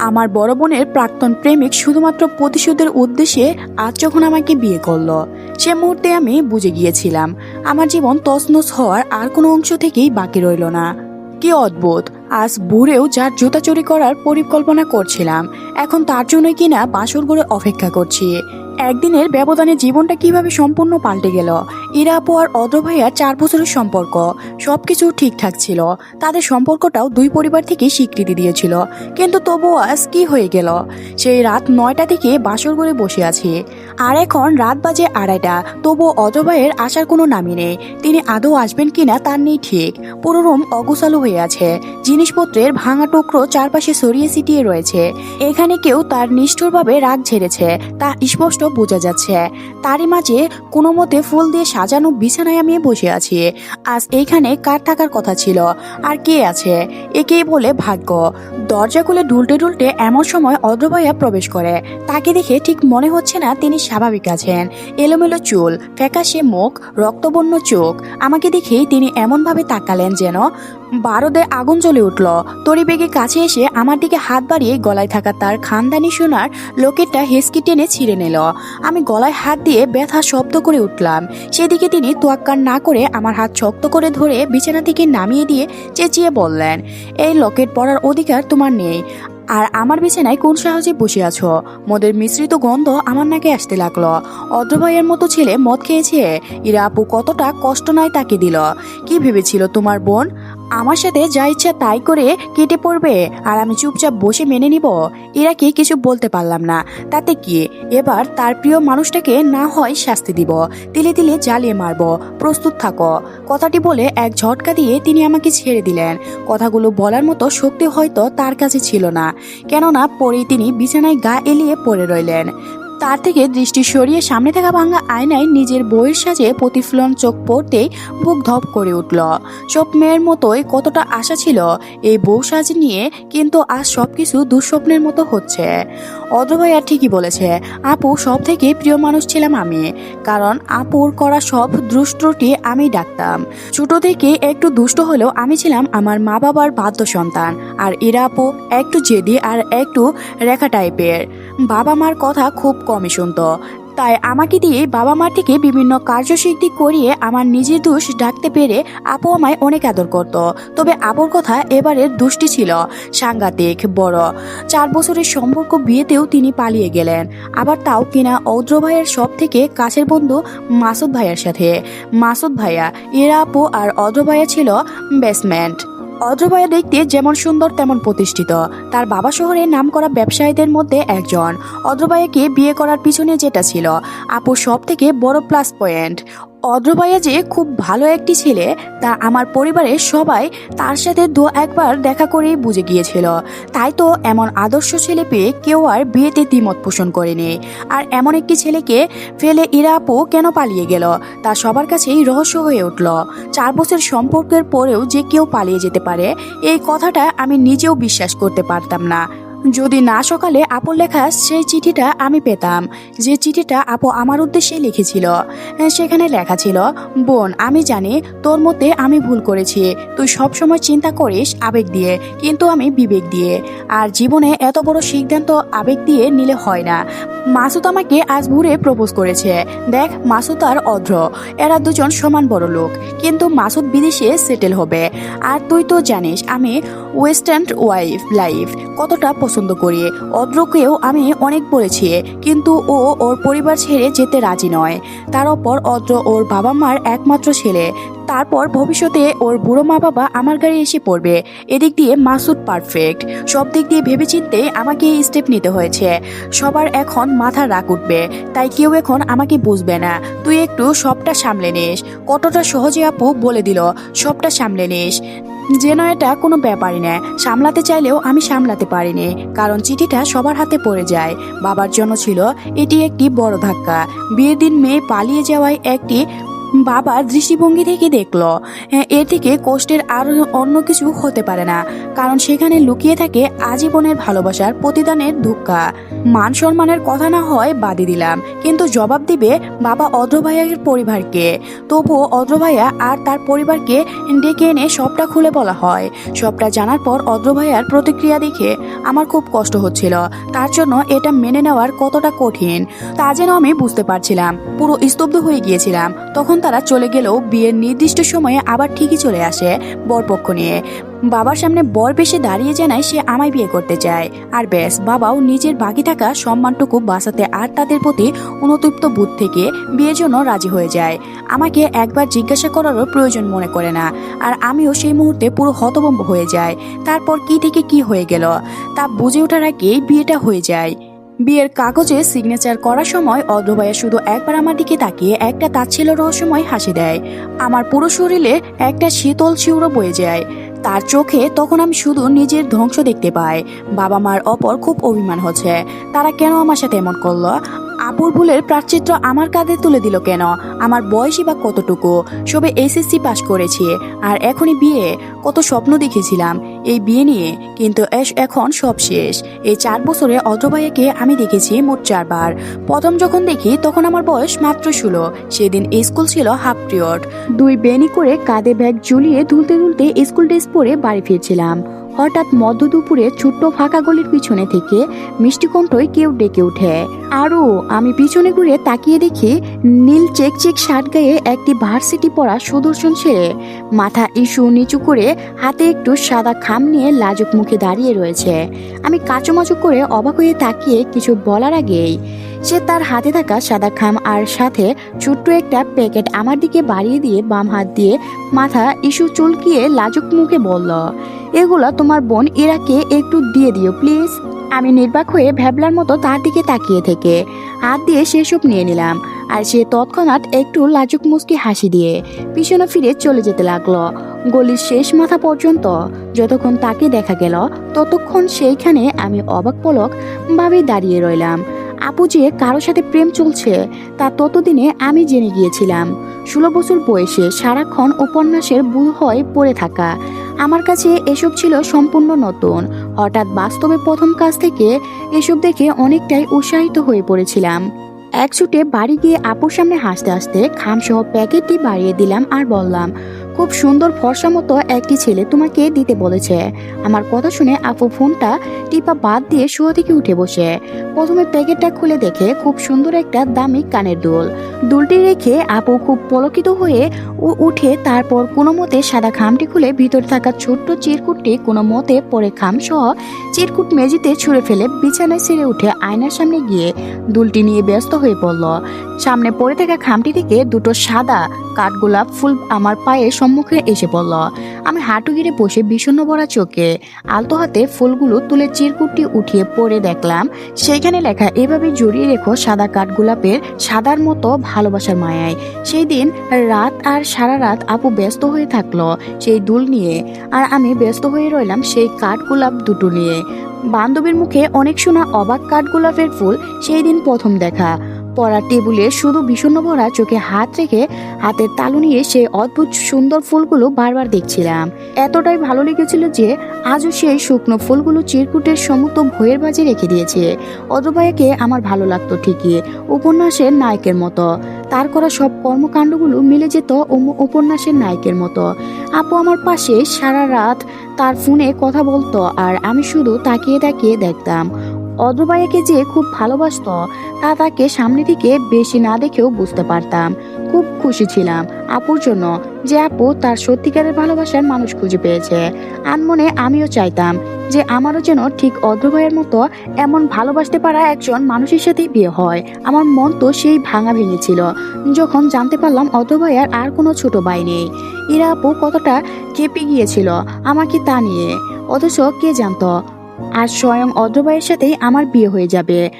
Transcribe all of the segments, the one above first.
আমার বড় বোনের প্রাক্তন প্রেমিক শুধুমাত্র প্রতিশোধের উদ্দেশ্যে আজ যখন আমাকে বিয়ে করল, সে মুহূর্তে আমি বুঝে গিয়েছিলাম, আমার জীবন তছনছ হওয়ার আর কোনো অংশ থেকেই বাকি রইল না। কি অদ্ভুত! আজ বুড়েও যার জুতা চুরি করার পরিকল্পনা করছিলাম, এখন তার জন্যই কিনা বাসর গড়ে অপেক্ষা করছি। একদিনের ব্যবধানে জীবনটা কীভাবে সম্পূর্ণ পাল্টে গেল? ইরা আপু আর অদ্র ভাইয়ার চার বছরের সম্পর্ক, সবকিছু ঠিকঠাক ছিল। তাদের সম্পর্কটাও দুই পরিবার থেকে স্বীকৃতি দিয়েছিল। কিন্তু তবুও আজ কি হয়ে গেল? সেই রাত নয়টা থেকে বাসর করে বসে আছি। আর এখন রাত বাজে আড়াইটা, তবুও অদ্র ভাইয়ের আসার কোনো নামই নেই। তিনি আদৌ আসবেন কিনা তার নেই ঠিক। পুরো রুম অগোছালো হয়ে আছে। জিনিসপত্রের ভাঙা টুকরো চারপাশে ছড়িয়ে ছিটিয়ে রয়েছে। এখানে কেউ তার নিষ্ঠুরভাবে রাগ ঝেড়েছে। তা স্পষ্ট বোঝা যাচ্ছে। তারই মাঝে কোনো মতে ফুল দিয়ে সাজানো বিছানায় আমি বসে আছি। আজ এইখানে কার থাকার কথা ছিল? আর কে আছে? একেই বলে ভাগ্য। দরজা খুলে ঢুলতে ঢুলতে এমন সময় অদ্রভাইয়া প্রবেশ করে। তাকে দেখে ঠিক মনে হচ্ছে না তিনি স্বাভাবিক আছেন। এলোমেলো চুল, ফ্যাকাশে মুখ, রক্তবর্ণ চোখ। আমাকে দেখেই তিনি এমনভাবে তাকালেন যেন বারোদে আগুন জ্বলে উঠল। তরি বেগে কাছে এসে আমার দিকে হাত বাড়িয়ে গলায় থাকা তার খানদানি সোনার লোকেরটা হেসকি টেনে ছিঁড়ে নিল। আমি গলায় হাত দিয়ে ব্যথা শব্দ করে উঠলাম। সেদিকে তিনি তোয়াক্কার না করে আমার হাত শক্ত করে ধরে বিছানা থেকে নামিয়ে দিয়ে চেঁচিয়ে বললেন, এই লকেট পরার অধিকার তোমার নেই। আর আমার বিছানায় কোন সাহসে বসে আছো? মদের মিশ্রিত গন্ধ আমার নাকে আসতে লাগল। অদ্রভাইয়ের মতো ছেলে মদ খেয়েছে। ইরা আপু কতটা কষ্ট নয় তাকে দিল। কি ভেবেছিল তোমার বোন? আমার সাথে যা ইচ্ছা তাই করে কেটে পড়বে আর আমি চুপচাপ বসে মেনে নিব। এরা কি কিছু বলতে পারলাম না। তাতে কি? এবার তার প্রিয় মানুষটাকে না হয় শাস্তি দিব। তিলে তিলে জ্বালিয়ে মারব। প্রস্তুত থাকো। কথাটি বলে এক ঝটকা দিয়ে তিনি আমাকে ছেড়ে দিলেন। কথাগুলো বলার মতো শক্তি হয়তো তার কাছে ছিল না। কেননা পরেই তিনি বিছানায় গা এলিয়ে পড়ে রইলেন। তার থেকে দৃষ্টি সরিয়ে সামনে থাকা ভাঙা আয়নায় নিজের বইয়ের সাজে প্রতিফলন চোখ পড়তেই বুক ধপ করে উঠল। সব মেয়ের মতোই কতটা আশা ছিল এই বউ সাজ নিয়ে, কিন্তু আজ সব কিছু দুঃস্বপ্নের মতো হচ্ছে। অদ্রভাইয়া ঠিকই বলেছে, আপু সব থেকে প্রিয় মানুষ ছিলাম আমি, কারণ আপুর করা সব দুষ্টটি আমি ডাকতাম। ছোট থেকে একটু দুষ্ট হলেও আমি ছিলাম আমার মা বাবার বাধ্য সন্তান আর এরা আপু একটু জেদি আর একটু রেখা টাইপের। বাবা মার কথা খুব কমই শুনতো। তাই আমাকে দিয়ে বাবা মা থেকে বিভিন্ন কার্যসিদ্ধি করিয়ে আমার নিজের দোষ ডাকতে পেরে আপু আমায় অনেক আদর করত। তবে আপুর কথা এবারের দুষ্টি ছিল সাংঘাতিক, বড়। চার বছরের সম্পর্ক বিয়েতেও তিনি পালিয়ে গেলেন। আবার তাও কিনা ঔদ্র ভাইয়ের সব থেকে কাছের বন্ধু মাসুদ ভাইয়ের সাথে। মাসুদ ভাইয়া, এরা আপু আর অদ্র ভাইয়া ছিল বেসমেন্ট অদ্রভাইয়া দেখতে যেমন সুন্দর তেমন প্রতিষ্ঠিত। তার বাবা শহরে নামকরা ব্যবসায়ীদের মধ্যে একজন। অদ্রভাইয়াকে বিয়ে করার পিছনে যেটা ছিল। আপুর সব থেকে বড় প্লাস পয়েন্ট অদ্রভাইয়া যে খুব ভালো একটি ছেলে, তা আমার পরিবারের সবাই তার সাথে দু একবার দেখা করেই বুঝে গিয়েছিল। তাই তো এমন আদর্শ ছেলে পেয়ে কেউ আর বিয়েতে দ্বিমত পোষণ করেনি। আর এমন একটি ছেলেকে ফেলে ইরা আপু কেন পালিয়ে গেল, তা সবার কাছেই রহস্য হয়ে উঠল। চার বছর সম্পর্কের পরেও যে কেউ পালিয়ে যেতে পারে, এই কথাটা আমি নিজেও বিশ্বাস করতে পারতাম না। যদি না সকালে আপুর লেখা সেই চিঠিটা আমি পেতাম, যে চিঠিটা আপু আমার উদ্দেশ্যে লিখেছিল। সেখানে লেখা ছিল, বোন, আমি জানি তোর মতে আমি ভুল করেছি, তুই সবসময় চিন্তা করিস আবেগ দিয়ে, কিন্তু আমি বিবেক দিয়ে। আর জীবনে এত বড় সিদ্ধান্ত আবেগ দিয়ে নিলে হয় না। মাসুদ আমাকে আজ ভোরে প্রপোজ করেছে। দেখ, মাসুদ আর অধ্র এরা দুজন সমান বড় লোক, কিন্তু মাসুদ বিদেশে সেটেল হবে। আর তুই তো জানিস আমি ওয়েস্টার্ন ওয়াইফ লাইফ, কতটা পছন্দ করি অদ্রকেও আমি অনেক বলেছি, কিন্তু ও ওর পরিবার ছেড়ে যেতে রাজি নয়। তার ওপর অদ্র ওর বাবা মার একমাত্র ছেলে। তারপর ভবিষ্যতে ওর বুড়ো মা বাবা আমার গাড়ি এসে পড়বে। এদিক দিয়ে মাসুদ পারফেক্ট সব দিক দিয়ে ভেবেচিন্তে আমাকে এই স্টেপ নিতে হয়েছে। সবার এখন মাথা রাগ উঠবে, তাই কেউ এখন আমাকে বুঝবে না। তুই একটু সবটা সামলে নিস। কতটা সহজে আপু বলে দিল, সবটা সামলে নিস। যেন এটা কোনো ব্যাপারই না সামলাতে চাইলেও আমি সামলাতে পারিনি, কারণ চিঠিটা সবার হাতে পড়ে যায়। বাবার জন্য ছিল এটি একটি বড় ধাক্কা। বিয়ের দিন মেয়ে পালিয়ে যাওয়ায় একটি বাবার দৃষ্টিভঙ্গি থেকে দেখল। এর থেকে কষ্টের আর অন্য কিছু হতে পারে না, কারণ সেখানে লুকিয়ে থাকে আজীবনের ভালোবাসার প্রতিদানের ধুক্কা মান সম্মানের কথা না হয় বাদই দিলাম, কিন্তু জবাব দিবে বাবা অদ্র ভাইয়ের পরিবারকে। তবুও অদ্র ভাইয়া আর তার পরিবারকে ডেকে এনে সবটা খুলে বলা হয়। সবটা জানার পর অদ্র ভাইয়ার প্রতিক্রিয়া দেখে আমার খুব কষ্ট হচ্ছিল। তার জন্য এটা মেনে নেওয়ার কতটা কঠিন, তা যেন আমি বুঝতে পারছিলাম। পুরো স্তব্ধ হয়ে গিয়েছিলাম। তখন তারা চলে গেলেও বিয়ের নির্দিষ্ট সময়ে আবার ঠিকই চলে আসে বরপক্ষ নিয়ে। বাবার সামনে বর বেশে দাঁড়িয়ে জানায় সে আমায় বিয়ে করতে চায়। আর ব্যাস, বাবাও নিজের বাকি থাকা সম্মানটুকু বাঁচাতে আর তাদের প্রতি অনুতপ্ত বুধ থেকে বিয়ের জন্য রাজি হয়ে যায়। আমাকে একবার জিজ্ঞাসা করারও প্রয়োজন মনে করে না। আর আমিও সেই মুহূর্তে পুরো হতভম্ব হয়ে যায় তারপর কি থেকে কি হয়ে গেল তা বুঝে ওঠার আগেই বিয়েটা হয়ে যায়। বিয়ের কাগজে সিগনেচার করার সময় অদ্রভাইয়া শুধু একবার আমার দিকে তাকিয়ে একটা তাচ্ছিল রহস্যময় হাসি দেয়। আমার পুরো শরীরে একটা শীতল শিউরো বয়ে যায়। তার চোখে তখন আমি শুধু নিজের ধ্বংস দেখতে পাই। বাবা মার অপর খুব অভিমান হচ্ছে। তারা কেন আমার সাথে এমন করল? আপুর ভুলের প্রাচিত্র আমার কাঁধে তুলে দিল কেন? আমার বয়সই বা কতটুকু? সবে এসএসসি পাশ করেছি আর এখনই বিয়ে। কত স্বপ্ন দেখেছিলাম। এই বিয়ে নিয়ে কিন্তু এখন সব শেষ। এই চার বছরে অদ্রভাইয়াকে আমি দেখেছি মোট চারবার। প্রথম যখন দেখি তখন আমার বয়স মাত্র ষোলো। সেদিন স্কুল ছিল হাফ পিরিয়ড। দুই বেনি করে কাঁধে ব্যাগ ঝুলিয়ে দুলতে দুলতে স্কুল ড্রেস পরে বাড়ি ফিরছিলাম। হঠাৎ মধ্য দুপুরে ছোট্ট ফাঁকা গলির পিছনে থেকে মিষ্টি কণ্ঠই কেউ ডেকে ওঠে। আরও আমি পিছনে ঘুরে তাকিয়ে দেখি নীল চেক চেক শার্ট গায়ে একটি ভার্সিটি পরা সুদর্শন ছেলে মাথা ইস্যু নিচু করে হাতে একটু সাদা খাম নিয়ে লাজুক মুখে দাঁড়িয়ে রয়েছে। আমি কাচুমাচু করে অবাক হয়ে তাকিয়ে কিছু বলার আগেই সে তার হাতে থাকা সাদা খাম আর সাথে ছোট্ট একটা প্যাকেট আমার দিকে বাড়িয়ে দিয়ে বাম হাত দিয়ে মাথা ইস্যু চুলকিয়ে লাজুক মুখে বলল, এগুলো তোমার বোন এরাকে একটু দিয়ে দিও, প্লিজ। আমি নির্বাক হয়ে ভ্যাবলার মতো তার দিকে তাকিয়ে থেকে হাত দিয়ে সেসব নিয়ে নিলাম আর সে তৎক্ষণাৎ একটু লাজুক মুস্কি হাসি দিয়ে পিছনে ফিরে চলে যেতে লাগল। গলির শেষ মাথা পর্যন্ত যতক্ষণ তাকে দেখা গেল, ততক্ষণ সেইখানে আমি অবাক পলক ভাবে দাঁড়িয়ে রইলাম। আপু যে কারোর সাথে প্রেম চলছে, তা ততদিনে আমি জেনে গিয়েছিলাম। ষোলো বছর বয়সে সারাক্ষণ উপন্যাসের হয়ে পড়ে থাকা। আমার কাছে এসব ছিল সম্পূর্ণ নতুন। হঠাৎ বাস্তবে প্রথম কাজ থেকে এসব দেখে অনেকটাই উৎসাহিত হয়ে পড়েছিলাম। এক ছুটে বাড়ি গিয়ে আপুর সামনে হাসতে হাসতে খামসহ প্যাকেটটি বাড়িয়ে দিলাম আর বললাম খুব সুন্দর ফর্সা মতো একটি ছেলে তোমাকে দিতে বলেছে। আমার কথা শুনে আপু ফোনটা টিপা বাদ দিয়ে শুয়া থেকে উঠে বসে। প্রথমে প্যাকেটটা খুলে দেখে খুব সুন্দর একটা দামি কানের দুল। দুলটি রেখে আপু খুব পলকিত হয়ে উঠে তারপর কোনো মতে সাদা খামটি খুলে ভিতরে থাকা ছোট্ট চিরকুটটি কোনো মতে পরে খাম সহ চিরকুট মেঝেতে ছুঁড়ে ফেলে বিছানায় ছেড়ে উঠে আয়নার সামনে গিয়ে দুলটি নিয়ে ব্যস্ত হয়ে পড়ল। সামনে পড়ে থাকা খামটি থেকে দুটো সাদা কাঠগোলাপ ফুল আমার পায়ের সম্মুখে এসে পড়ল। আমি হাঁটু গিরে বসে বিষণ্ণ ভরা চোখে আলতো হাতে ফুলগুলো তুলে চিরকুটটি উঠিয়ে পরে দেখলাম, সেইখানে লেখা, এভাবে জড়িয়ে রেখো সাদা কাঠগোলাপের সাদার মতো ভালোবাসার মায়ায়। সেই দিন রাত আর সারা রাত আপু ব্যস্ত হয়ে থাকল সেই দুল নিয়ে, আর আমি ব্যস্ত হয়ে রইলাম সেই কাঠগোলাপ দুটো নিয়ে। বান্ধবীর মুখে অনেক শোনা অবাক কাঠগোলাপের ফুল, সেই দিন প্রথম দেখা। পড়ার টেবিলে শুধু বিষণ্ণ ভরা চোখে হাত রেখে হাতের তালু নিয়ে সেই অদ্ভুত সুন্দর ফুলগুলো বারবার দেখছিলাম। এতটাই ভালো লেগেছিল যে আজও সেই শুকনো ফুলগুলো চিরকুটের সমস্ত ভয়ের বাজে রেখে দিয়েছে। অদ্রবায়াকে আমার ভালো লাগতো ঠিকই, উপন্যাসের নায়কের মতো। তার করা সব কর্মকাণ্ডগুলো মিলে যেত উপন্যাসের নায়কের মতো। আপু আমার পাশে সারা রাত তার ফোনে কথা বলতো আর আমি শুধু তাকিয়ে তাকিয়ে দেখতাম। অদ্রবায়াকে যে খুব ভালোবাসত, তা তাকে সামনে থেকে বেশি না দেখেও বুঝতে পারতাম। খুব খুশি ছিলাম। আপুর জন্য যে আপু তার সত্যিকারের ভালোবাসার মানুষ খুঁজে পেয়েছে। আনমনে আমিও চাইতাম যে আমারও যেন ঠিক অদ্রভাইয়ের মতো এমন ভালোবাসতে পারা একজন মানুষের সাথেই বিয়ে হয়। আমার মন তো সেই ভাঙা ভেঙেছিল যখন জানতে পারলাম অদ্রভাইয়ার আর কোনো ছোট ভাই নেই। ইরা আপু কতটা কেঁপে গিয়েছিল আমাকে তা নিয়ে। অথচ কে জানতো? আর স্বয়ং অদ্রবাইয়ের সাথেই আমার বিয়ে হয়ে যাবে।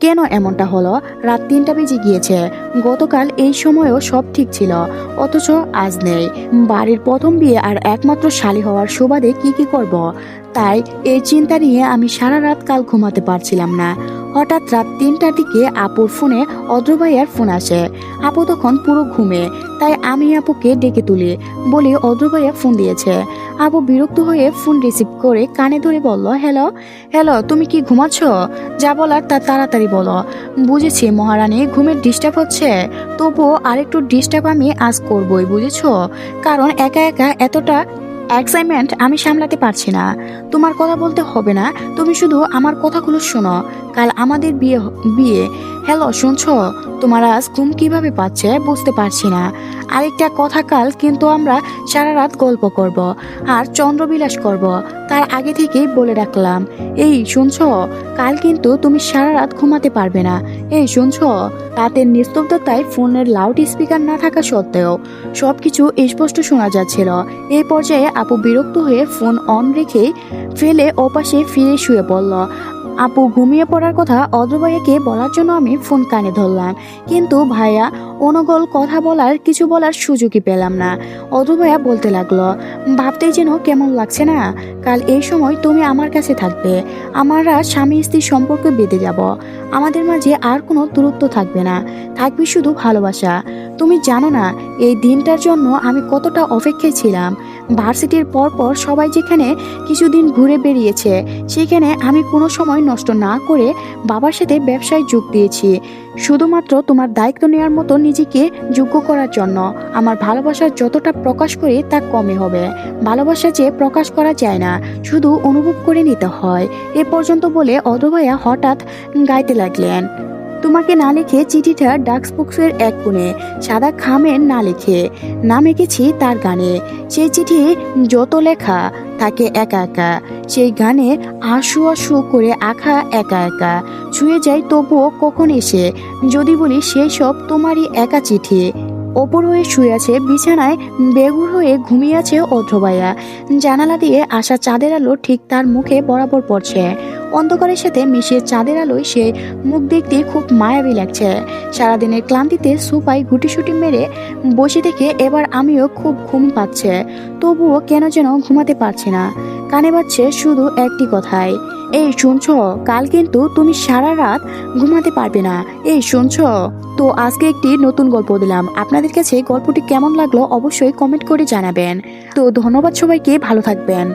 কেন এমনটা হলো? রাত তিনটা বেজে গিয়েছে। গতকাল এই সময়ও সব ঠিক ছিল। অথচ আজ নেই। বাড়ির প্রথম বিয়ে আর একমাত্র শালি হওয়ার সুবাদে কি কি করব? তাই এই চিন্তা নিয়ে আমি সারা রাত কাল ঘুমাতে পারছিলাম না। হঠাৎ রাত তিনটার দিকে আপুর ফোনে অদ্রবাইয়ার ফোন আসে। আপু তখন পুরো ঘুমে। তাই আমি আপুকে ডেকে তুলি বলি অদ্র ভাইয়া ফোন দিয়েছে। আপু বিরক্ত হয়ে ফোন রিসিভ করে কানে ধরে বলল, হ্যালো হ্যালো, তুমি কি ঘুমাচ্ছ? যা বলার তা তাড়াতাড়ি বলো। বুঝেছি মহারানী, ঘুমের ডিস্টার্ব হচ্ছে। তবুও আরেকটু ডিস্টার্ব আমি আজ করবই, বুঝেছ? কারণ একা একা এতটা এক্সাইটমেন্ট আমি সামলাতে পারছি না। তোমার কথা বলতে হবে না। তুমি শুধু আমার কথাগুলো শোনো। কাল আমাদের বিয়ে বিয়ে হ্যালো, শুনছো? তোমার আজ ঘুম কীভাবে পাচ্ছে বুঝতে পারছি না। আরেকটা কথা কাল কিন্তু আমরা সারা রাত গল্প করব আর চন্দ্রবিলাস করব, তার আগে থেকেই বলে রাখলাম। এই, শুনছো? কাল কিন্তু তুমি সারা রাত ঘুমাতে পারবে না। এই, শুনছো? রাতের নিস্তব্ধতায় ফোনের লাউড স্পিকার না থাকা সত্ত্বেও সব কিছু স্পষ্ট শোনা যাচ্ছিল। এই পর্যায়ে আপু বিরক্ত হয়ে ফোন অন রেখে ফেলে ওপাশে ফিরে শুয়ে পড়ল। আপু ঘুমিয়ে পড়ার কথা অদ্র ভাইয়াকে বলার জন্য আমি ফোন কানে ধরলাম। কিন্তু ভাইয়া অনগল কথা বলার, কিছু বলার সুযোগই পেলাম না। অদ্র ভাইয়া বলতে লাগল, ভাবতেই যেন কেমন লাগছে না? কাল এই সময় তুমি আমার কাছে থাকবে। আমরা স্বামী স্ত্রীর সম্পর্কে বেঁধে যাব। আমাদের মাঝে আর কোনো দূরত্ব থাকবে না। থাকবে শুধু ভালোবাসা। তুমি জানো না, এই দিনটার জন্য আমি কতটা অপেক্ষায় ছিলাম। ভার্সিটির পর পর সবাই যেখানে কিছুদিন ঘুরে বেরিয়েছে সেখানে আমি কোনো সময় নষ্ট না করে বাবার সাথে ব্যবসায় যোগ দিয়েছি। শুধুমাত্র তোমার দায়িত্ব নেওয়ার মতো নিজেকে যোগ্য করার জন্য। আমার ভালোবাসা যতটা প্রকাশ করি তা কমে হবে। ভালোবাসা যে প্রকাশ করা যায় না, শুধু অনুভব করে নিতে হয়। এ পর্যন্ত বলে অধবায়া হঠাৎ গাইতে লাগলেন। তোমাকে না লিখে চিঠিটা ডাক্স বক্সের এক কোণে, সাদা খামের না লিখে নাম এঁকেছি তার গানে। সেই চিঠি যত লেখা থাকে একা একা। সেই গানে আশু আশু করে আঁকা একা একা। ছুঁয়ে যায় তবুও কখন এসে, যদি বলি সেই সব তোমারই একা চিঠি। ওপর হয়ে শুয়ে আছে, বিছানায় বেগুর হয়ে ঘুমিয়ে আছে অধ্রবাইয়া জানালা দিয়ে আসা চাঁদের আলো ঠিক তার মুখে বরাবর পড়ছে। অন্ধকারের সাথে মিশিয়ে চাঁদের আলোয় সে মুখ দেখতে খুব মায়াবী লাগছে। সারাদিনের ক্লান্তিতে সুপাই গুটিসুটি মেরে বসে থেকে এবার আমিও খুব ঘুম পাচ্ছে। তবুও কেন যেন ঘুমাতে পারছি না। কানে বাজছে শুধু একটি কথাই, এই শুনছ, কাল কিন্তু তুমি সারা রাত ঘুমাতে পারবে না। এই শুনছ? তো আজকে একটি নতুন গল্প দিলাম। আপনাদের কাছে গল্পটি কেমন লাগল অবশ্যই কমেন্ট করে জানাবেন। তো ধন্যবাদ সবাইকে, ভালো থাকবেন।